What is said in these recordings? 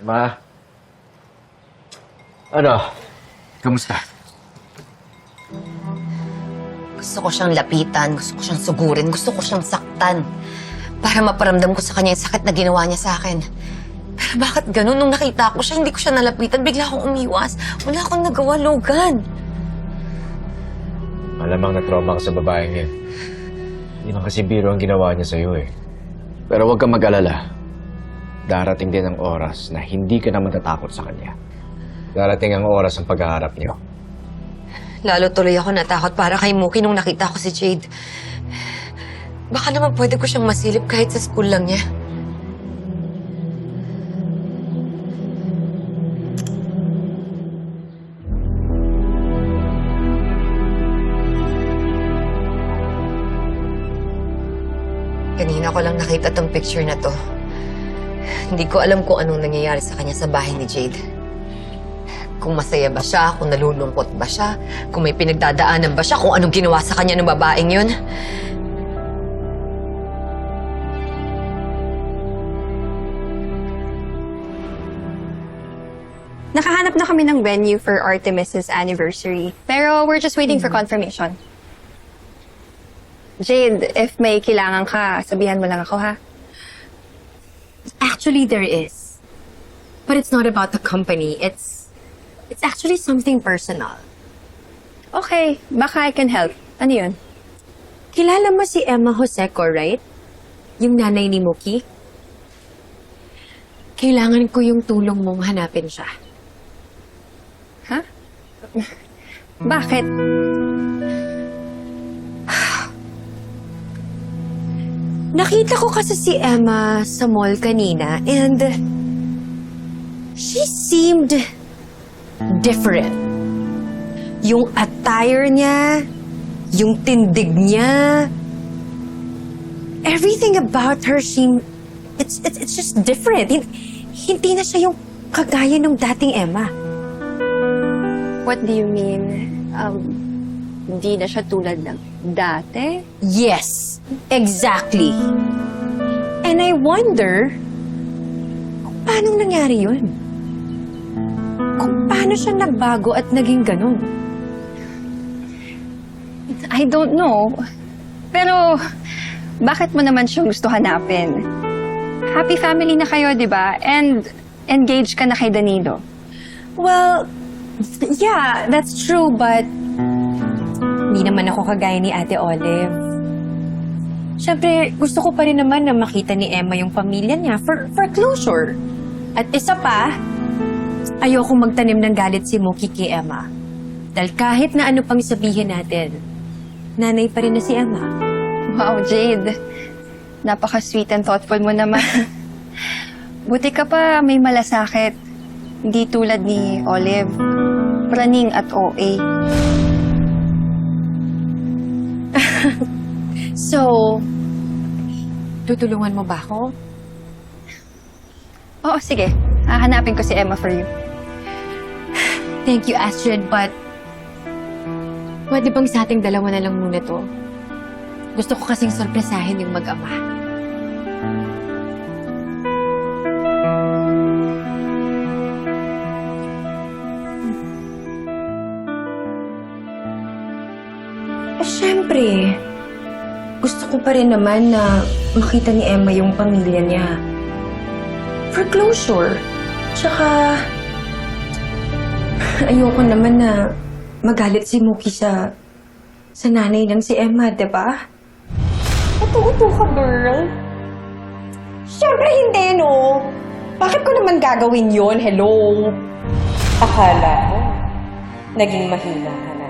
Ma? Ano? Kamusta? Gusto ko siyang lapitan, gusto ko siyang sugurin, gusto ko siyang saktan. Para maparamdam ko sa kanya yung sakit na ginawa niya sa akin. Pero bakit ganun? Nung nakita ko siya, hindi ko siya nalapitan, bigla akong umiwas. Wala akong nagawa, Logan. Malamang na-trauma ka sa babaeng yan. Hindi man kasi biro ang ginawa niya sa'yo eh. Pero huwag kang mag-alala. Darating din ang oras na hindi ka na matatakot sa kanya. Darating ang oras ng paghaharap niyo. Lalo tuloy ako natakot para kay Mookie nung nakita ko si Jade. Baka naman pwede ko siyang masilip kahit sa school lang niya. Kanina ko lang nakita tong picture na to. Hindi ko alam kung anong nangyayari sa kanya sa bahay ni Jade. Kung masaya ba siya, kung nalulungkot ba siya, kung may pinagdadaanan ba siya, kung anong ginawa sa kanya ng babaeng yun. Nakahanap na kami ng venue for Artemis's anniversary. Pero we're just waiting for confirmation. Jade, if may kailangan ka, sabihan mo lang ako, ha? Actually, there is. But it's not about the company. It's it's actually something personal. Okay, baka I can help. Ano yun? Kilala mo si Emma Joseco, right? Yung nanay ni Muki? Kailangan ko yung tulong mong hanapin siya. Ha? Bakit? Nakita ko kasi si Emma sa mall kanina and she seemed different. Yung attire niya, yung tindig niya, everything about her seemed, it's, it's, it's just different. Hin- Hindi na siya yung kagaya ng dating Emma. What do you mean? Um, hindi na siya tulad ng dati? Yes, exactly. And I wonder, kung paano nangyari yun? Kung paano siya nagbago at naging ganun? I don't know. Pero, bakit mo naman siyang gusto hanapin? Happy family na kayo, di ba? And engaged ka na kay Danilo. Well, yeah, that's true, but hindi naman ako kagaya ni Ate Olive. Siyempre, gusto ko pa rin naman na makita ni Emma yung pamilya niya for, for closure. At isa pa, ayoko magtanim ng galit si Muki kay Emma. Dahil kahit na ano pang sabihin natin, nanay pa rin na si Emma. Wow, Jade. Napaka-sweet and thoughtful mo naman. Buti ka pa may malasakit. Hindi tulad ni Olive. Praning at OA. So, tutulungan mo ba ako? Oo, sige. Hahanapin ko si Emma for you. Thank you, Astrid, but pwede bang sa ating dalawa na lang muna to? Gusto ko kasing sorpresahin yung mag-ama. Syempre. Gusto ko pa rin naman na makita ni Emma yung pamilya niya. For closure. Tsaka, ayoko naman na magalit si Muki sa sa nanay ng si Emma, di ba? Uto-uto ka, girl. Siyempre hindi, no? Bakit ko naman gagawin yon? Hello? Akala ko, naging mahina ka na.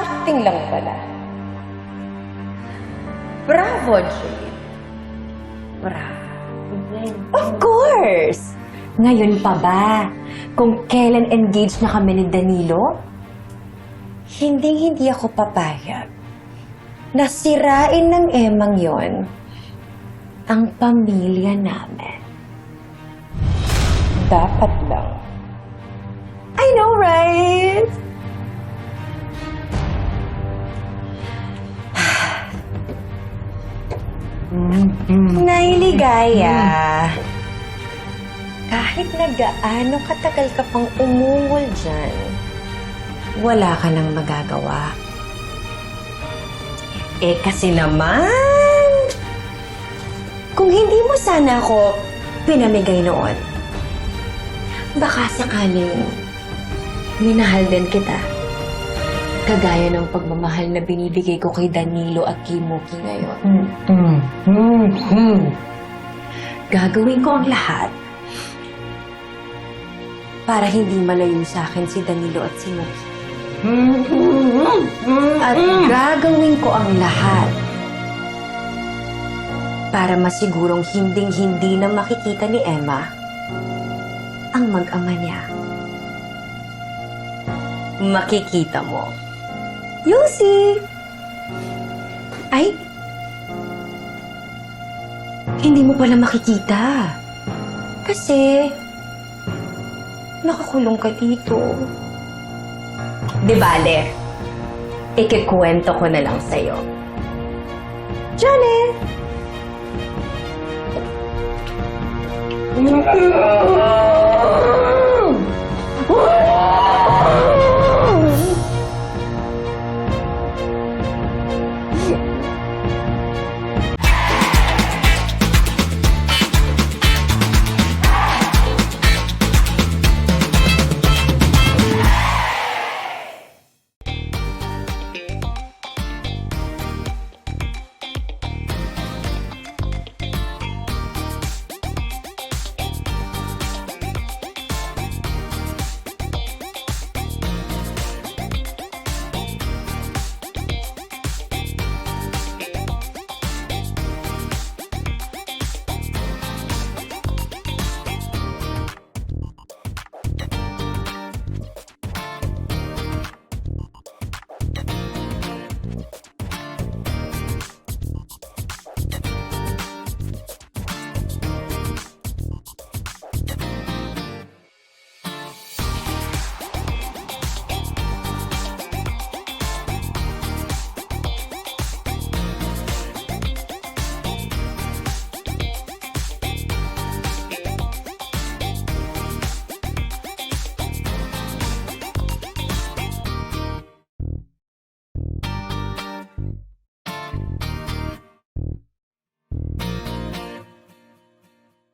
Acting lang pala. Bravo, Jade. Bravo. Of course! Ngayon pa ba? Kung kailan engaged na kami ni Danilo? Hindi-hindi ako papayag. Nasirain ng Emang yon ang pamilya namin. Dapat lang. I know, right? Nailigaya. kahit na gaano katagal ka pang umungol dyan, wala ka nang magagawa. Eh kasi naman, kung hindi mo sana ako pinamigay noon, baka sakaling minahal din kita. Kagaya ng pagmamahal na binibigay ko kay Danilo at kay Mookie ngayon. Gagawin ko ang lahat para hindi malayo sa akin si Danilo at si Mookie. At gagawin ko ang lahat para masigurong hinding-hindi na makikita ni Emma ang mag-ama niya. Makikita mo. You'll see. Ay, hindi mo pala makikita. Kasi, nakakulong ka dito. Di bale, ikikwento ko na lang sa'yo. Janet!